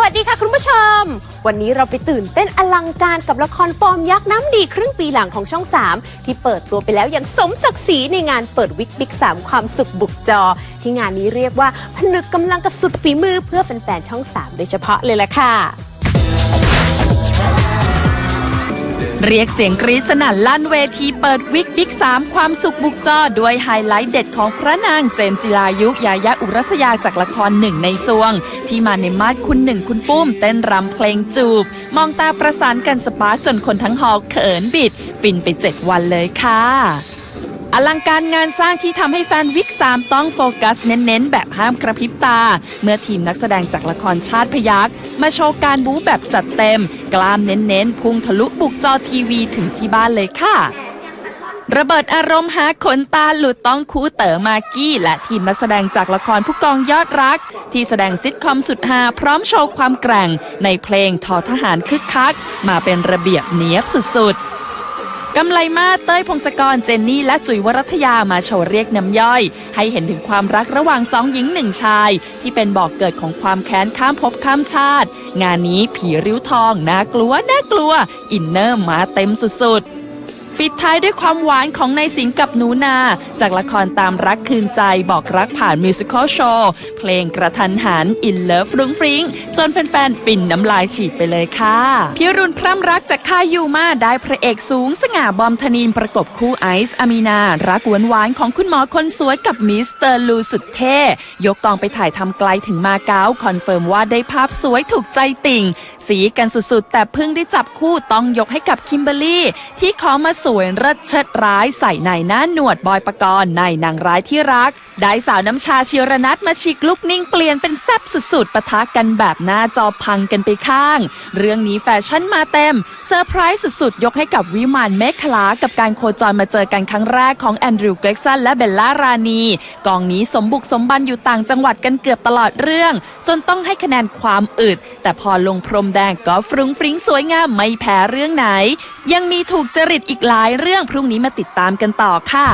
วัสดีค่ะคุณผู้ชม วันนี้เราไปตื่นเต้นอลังการกับละครฟอร์มยักษ์น้ำดีครึ่งปีหลังของช่อง 3 ที่เปิดตัวไปแล้วอย่างสมศักดิ์ศรีในงานเปิดวิกบิ๊ก3ความสุขบุกจอ ที่งานนี้เรียกว่าผนึกกำลังกับสุดฝีมือเพื่อแฟนๆช่อง 3 โดยเฉพาะเลยล่ะค่ะ เรียกเสียงกรี๊ดสนั่นลั่นเวทีเปิดวิกบิ๊ก3ความสุขบุกจอด้วยไฮไลท์เด็ดของพระนางเจมจิลายุยายาอุรัสยาจากละครหนึ่งในซวง ที่มาในมาดคุณหนึ่งคุณปุ้ม เต้นรำเพลงจูบ มองตาประสานกันสปาร์จนคนทั้งฮอล์เขินบิด ฟินไปเจ็ดวันเลยค่ะ อลังการงานสร้างที่ทำให้แฟนวิก3ต้องโฟกัสเน้นๆ แบบห้ามกระพริบตา เมื่อทีมนักแสดงจากละครชาติพยักมาโชว์การบู๊แบบจัดเต็ม กล้ามเน้นๆ พุ่งทะลุบุกจอทีวีถึงที่บ้านเลยค่ะ ระเบิดอารมณ์หาขนตาหลุดต้องคู่เต๋อมากกี้ และทีมนักแสดงจากละครผู้กองยอดรัก ที่แสดงซิทคอมสุดฮาพร้อมโชว์ความแกร่ง ในเพลงทอทหารคึกคัก มาเป็นระเบียบเนียบสุดๆ กำไลมาเต้ยพงศกรเจนนี่ และจุ๋ยวรัตยามาโชว์เรียกน้ำย่อย ให้เห็นถึงความรักระหว่างสองหญิงหนึ่งชาย ที่เป็นบอกเกิดของความแค้นข้ามภพข้ามชาติ งานนี้ผีริ้วทองน่ากลัวน่ากลัว อินเนอร์มาเต็มสุดๆ ปิดท้ายด้วยความหวานของนายสิงห์กับหนูนา จากละครตามรักคืนใจบอกรักผ่านมิวสิควลโชว์เพลงกระทันหันอินเลิฟฟรุ้งฟริ้ง จนแฟนๆ ฟินน้ำลายฉีดไปเลยค่ะ พิรุณพร่ำรักจากค่ายยูมาได้พระเอกสูง สง่าบอมธนินประกบคู่ไอซ์อามีนา รักหวานหวานๆของคุณหมอคนสวยกับมิสเตอร์ลูสุดเท่ ยกกองไปถ่ายทำไกลถึงมาเก๊าคอนเฟิร์มว่าได้ภาพสวยถูกใจติ่ง สีกันสุดๆ แต่เพิ่งได้จับคู่ต้องยกให้กับคิมเบอรรี่ที่ขอมาสวยเลิศเชิดร้ายใส่ในหน้าหนวดบอยปกรณ์ในนางร้ายที่รัก ได้สาวน้ำชาชิรนัทมาฉีกลุกนิ่งเปลี่ยนเป็นแซบสุดๆปะทะกันแบบหน้าจอพังกันไปข้าง เรื่องนี้แฟชั่นมาเต็มเซอร์ไพรส์สุดๆ ยกให้กับวิมานเมฆคลากับการโคจรมาเจอกันครั้งแรกของแอนดรูว์เกรกสันและเบลล่ารานีกองนี้สมบุกสมบันอยู่ต่างจังหวัดกันเกือบตลอดเรื่อง จนต้องให้คะแนนความอึด แต่พอลงพรมแดงก็ฟรุ้งฟริ้งสวยงามไม่แพ้เรื่องไหน ยังมีถูกจริตอีกหลายเรื่องพรุ่งนี้มาติดตามกันต่อค่ะ